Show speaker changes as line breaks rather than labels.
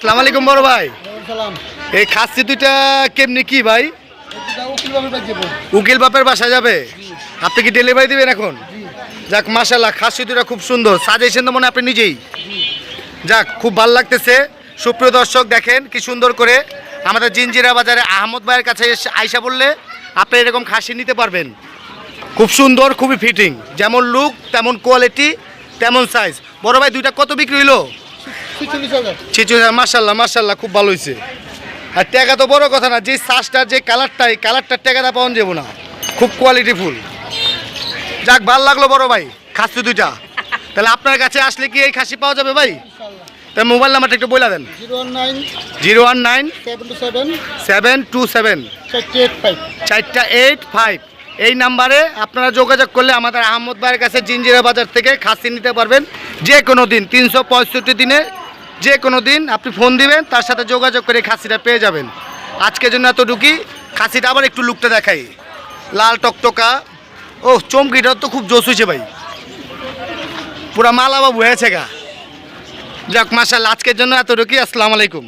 সালাম আলাইকুম বড় ভাই। এই খাসি দুইটা কেমনি কি ভাই?
উকিল
বাপের বাসা যাবে। আপনি কি ডেলিভারি দিবেন এখন? যাক মাশাল্লাহ খাসি দুইটা খুব সুন্দর। সাজেশন তো মনে আপনি নিজেই। যাক খুব ভালো লাগতেছে। সুপ্রিয় দর্শক দেখেন কি সুন্দর করে আমাদের জিঞ্জিরা বাজারে আহমদ ভাইয়ের কাছে এসে আইসা বললে আপনি এরকম খাসি নিতে পারবেন। খুব সুন্দর খুবই ফিটিং যেমন লুক তেমন কোয়ালিটি তেমন সাইজ বড় ভাই দুইটা কত বিক্রি হইল?
ছিচল্লিশ
মার্শাল্লাহ মার্শাল্লাহ খুব ভালো হয়েছে আর টাকা তো বড় কথা না যে সাজটার যে কালারটা এই কালারটার টাকাটা পাওয়া যাব না। খুব কোয়ালিটি ফুল। যাক ভালো লাগল বড় ভাই খাসি দুইটা। তাহলে আপনার কাছে আসলে কি এই খাসি পাওয়া যাবে ভাই? তার মোবাইল নাম্বারটা একটু বলে দেন।
Zero one nine
zero one nine
seven two seven eight five
চারটা এইট ফাইভ এই নাম্বারে আপনারা যোগাযোগ করলে আমাদের আহমদ ভাইয়ের কাছে জিঞ্জিরা বাজার থেকে খাসি নিতে পারবেন। যে কোনো দিন তিনশো পঁয়ষট্টি দিনে যে কোনো দিন আপনি ফোন দিবেন, তার সাথে যোগাযোগ করে খাসিটা পেয়ে যাবেন। আজকের জন্য এতটুকুই খাসিটা আবার একটু লুকটা দেখাই। লাল টকটকা। ও চমকিটা তো খুব জোশ হয়েছে ভাই। পুরা মালা বাবু হয়েছে গা। যাক মাসাল আজকের জন্য এতটুকুই আসসালামু আলাইকুম।